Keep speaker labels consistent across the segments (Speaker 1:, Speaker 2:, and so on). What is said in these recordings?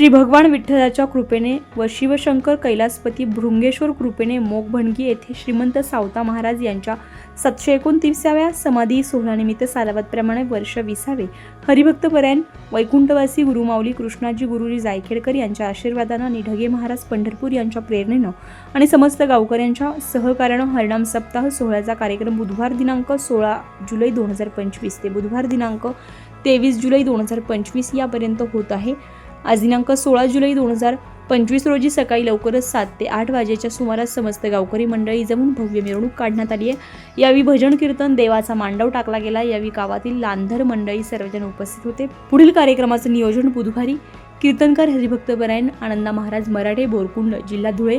Speaker 1: श्री भगवान विठ्ठलाच्या कृपेने व शिवशंकर कैलासपती भृंगेश्वर कृपेने मोगभणगी येथे श्रीमंत सावता महाराज यांच्या सातशे एकोणतीसाव्या समाधी सोहळ्यानिमित्त सालावतप्रमाणे वर्ष विसावे. हरिभक्तपरायण वैकुंठवासी गुरुमाऊली कृष्णाजी गुरुजी जायखेडकर यांच्या आशीर्वादानं निढगे महाराज पंढरपूर यांच्या प्रेरणेनं आणि समस्त गावकऱ्यांच्या सहकार्यानं हरिणाम सप्ताह सोहळ्याचा कार्यक्रम बुधवार दिनांक सोळा जुलै दोन हजार पंचवीस ते बुधवार दिनांक तेवीस जुलै दोन हजार पंचवीस यापर्यंत होत आहे. आज दिनांक सोळा जुलै दोन हजार पंचवीस रोजी सकाळी लवकरच सात ते आठ वाजेच्या सुमारास समस्त गावकरी मंडळी जमून भव्य मिरवणूक काढण्यात आली आहे. यावेळी भजन कीर्तन देवाचा मांडव टाकला गेला. यावेळी गावातील लांधर मंडळी सर्वजण उपस्थित होते. पुढील कार्यक्रमाचं नियोजन बुधवारी कीर्तनकार हरिभक्तपरायण आनंदा महाराज मराठे बोरकुंड जिल्हा धुळे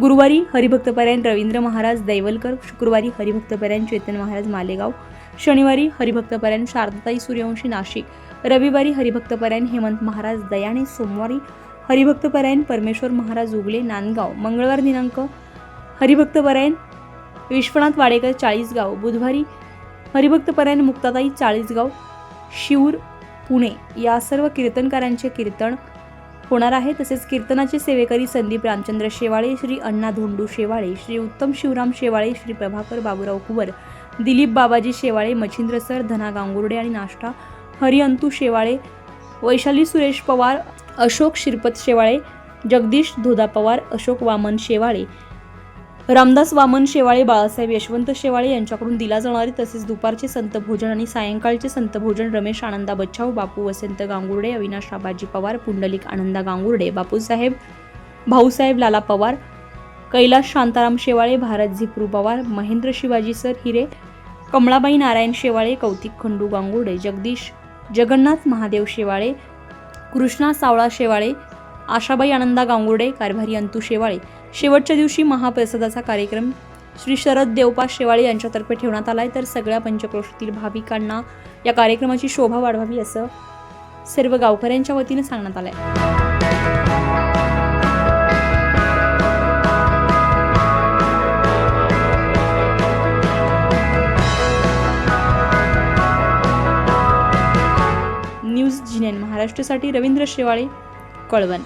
Speaker 1: गुरुवारी हरिभक्तपरायण रवींद्र महाराज दैवलकर शुक्रवारी हरिभक्तपरायण चेतन महाराज मालेगाव शनिवारी हरिभक्तपरायण शारदाताई सूर्यवंशी नाशिक रविवारी हरिभक्तपरायण हेमंत महाराज दयाणे सोमवारी हरिभक्तपरायण परमेश्वर महाराज उगले नांदगाव. मंगळवार दिनांक हरिभक्तपरायण विश्वनाथ वाडेकर चाळीसगाव. बुधवारी हरिभक्तपरायण मुक्ताताई चाळीसगाव शिऊर पुणे. या सर्व कीर्तनकारांचे कीर्तन होणार आहे. तसेच कीर्तनाचे सेवेकरी संदीप रामचंद्र शेवाळे श्री अण्णा धोंडू शेवाळे श्री उत्तम शिवराम शेवाळे श्री प्रभाकर बाबूराव कुवर दिलीप बाबाजी शेवाळे मच्छिंद्र सर धना गांगुर्डे आणि नाष्टा हरिअंतू शेवाळे वैशाली सुरेश पवार अशोक शिरपत शेवाळे जगदीश धोदा पवार अशोक वामन शेवाळे रामदास वामन शेवाळे बाळासाहेब यशवंत शेवाळे यांच्याकडून दिला जाणारी तसेच दुपारचे संत भोजन आणि सायंकाळचे संत भोजन रमेश आनंदा बच्छाव बापू वसंत गांगुर्डे अविनाश राबाजी पवार पुंडलिक आनंदा गांगुर्डे बापूसाहेब भाऊसाहेब लाला पवार कैलास शांताराम शेवाळे भारत झिपरू पवार महेंद्र शिवाजी सर हिरे कमळाबाई नारायण शेवाळे कौतिक खंडू गांगुडे जगदीश जगन्नाथ महादेव शेवाळे कृष्णा सावळा शेवाळे आशाबाई आनंदा गांगुडे कारभारी अंतू शेवाळे. शेवटच्या दिवशी महाप्रसादाचा कार्यक्रम श्री शरद देवपा शेवाळे यांच्यातर्फे ठेवण्यात आला आहे तर सगळ्या पंचक्रोशीतील भाविकांना या कार्यक्रमाची शोभा वाढवावी असं सर्व गावकऱ्यांच्या वतीनं सांगण्यात आलंय. न्यूज महाराष्ट्रसाठी महाराष्ट्रासाठी रवींद्र शेवाळे कळवण.